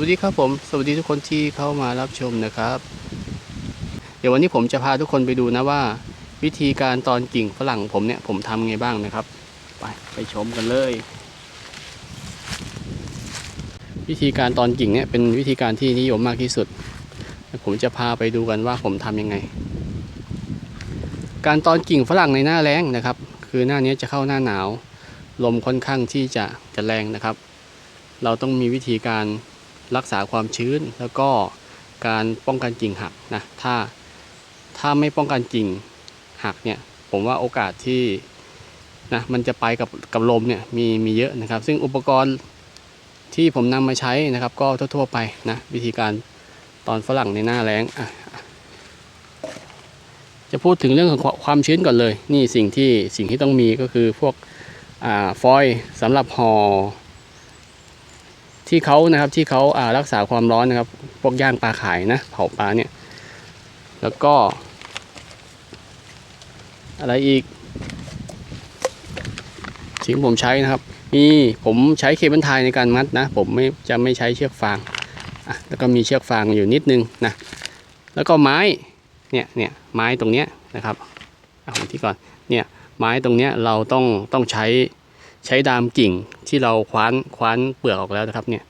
วัสดีครับผม สวัสดีทุกคนที่เข้ามารับชมนะครับ เดี๋ยววันนี้ผมจะพาทุกคนไปดูนะว่า วิธีการตอนกิ่งฝรั่งผมเนี่ยผมทำไงบ้างนะครับ ไปไปชมกันเลย วิธีการตอนกิ่งเนี่ยเป็นวิธีการที่นิยมมากที่สุด ผมจะพาไปดูกันว่าผมทำยังไง การตอนกิ่งฝรั่งในหน้าแล้งนะครับ คือหน้านี้จะเข้าหน้าหนาว ลมค่อนข้างที่จะจะแรงนะครับ เราต้องมีวิธีการ รักษาความชื้น แล้วก็การป้องกันกิ่งหักนะถ้าถ้าไม่ป้องกันกิ่งหักเนี่ยผมว่าโอกาสที่นะมันจะไปกับกับลมเนี่ยมีมีเยอะนะครับ ซึ่งอุปกรณ์ที่ผมนำมาใช้นะครับ ก็ทั่วๆไปนะวิธีการตอนฝรั่งในหน้าแล้งอะจะพูดถึงเรื่องของความชื้นก่อนเลย นี่สิ่งที่สิ่งที่ต้องมีก็คือพวกอ่าฟอยล์สำหรับห่อ ที่เขานะครับที่เขาารักษาความร้อนนะครับพวกย่างปลาขายนะเผาปลาเนี่ย แล้วก็ อะไรอีกสิ่งผมใช้นะครับมีผมใช้เคเบิลไทยในการมัดนะ ผมไม่จะไม่ใช้เชือกฟางอะแล้วก็มีเชือกฟางอยู่นิดนึงนะแล้วก็ไม้เนี่ยเนี่ยไม้ตรงเนี้ยนะครับเอาที่ก่อนเนี่ยไม้ตรงเนี้ยเราต้องต้องใช้ ใช้ดามกิ่งที่เราคว้านคว้านเปลือกออกแล้วนะครับเนี่ย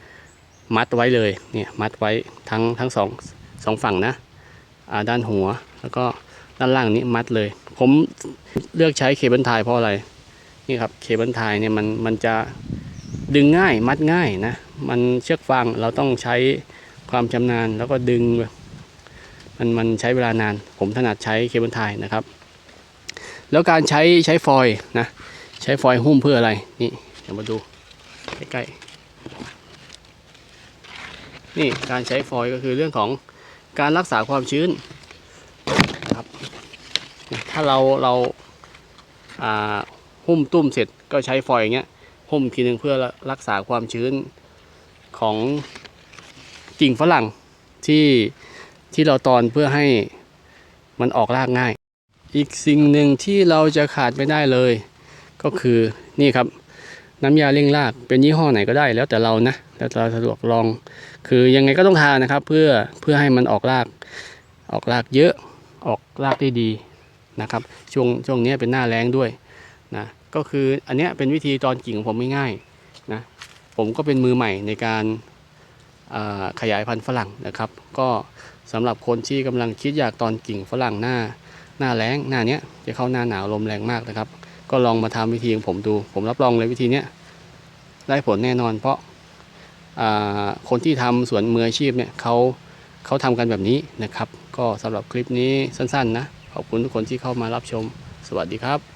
มัดไว้เลยเนี่ยมัดไว้ทั้งทั้งสองสองฝั่งนะอ่าด้านหัวแล้วก็ด้านล่างนี้มัดเลย ผมเลือกใช้เคเบิลไทยเพราะอะไรนี่ครับเคเบิลไทยเนี่ยมันมันจะดึงง่ายมัดง่ายนะมันเชือกฟางเราต้องใช้ความชำนาญแล้วก็ดึง มันมันใช้เวลานาน ผมถนัดใช้เคเบิลไทยนะครับ แล้วการใช้ใช้ฟอยล์นะ ช้ฟอยล์หุ้มเพื่ออะไร นี่เดี๋ยวมาดูใกล้ๆ นี่การใช้ฟอยล์ก็คือเรื่องของการรักษาความชื้นนะครับ ถ้าเราเราอ่าหุ้มตุ้มเสร็จก็ใช้ฟอยล์อย่างเงี้ยหุ้มทีนึงเพื่อรักษาความชื้นของกิ่งฝรั่งที่ที่เราตอนเพื่อให้มันออกรากง่าย อีกสิ่งหนึ่งที่เราจะขาดไม่ได้เลย ก็คือนี่ครับน้ำยาเร่งรากเป็นยี่ห้อไหนก็ได้แล้วแต่เรานะแล้วแต่เราสะดวกลอง คือยังไงก็ต้องทานะครับ เพื่อเพื่อให้มันออกราก ออกรากเยอะออกรากได้ดีนะครับ ช่วงช่วงนี้เป็นหน้าแรงด้วยนะก็คืออันนี้เป็นวิธีตอนกิ่งของผมง่ายนะผมก็เป็นมือใหม่ในการาขยายพันธุ์ฝรั่งนะครับ ก็สำหรับคนที่กำลังคิดอยากตอนกิ่งฝรั่งหน้าหน้าแรงหน้าเนี้ยจะเข้าหน้าหนาวลมแรงมากนะครับ ก็ลองมาทำวิธีของผมดู ผมรับรองเลยวิธีเนี้ยได้ผลแน่นอน เพราะาคนที่ทำสวนมืออาชีพเนี่ยเขาเขาทำกันแบบนี้นะครับ ก็สำหรับคลิปนี้สั้นๆนะ ขอบคุณทุกคนที่เข้ามารับชม สวัสดีครับ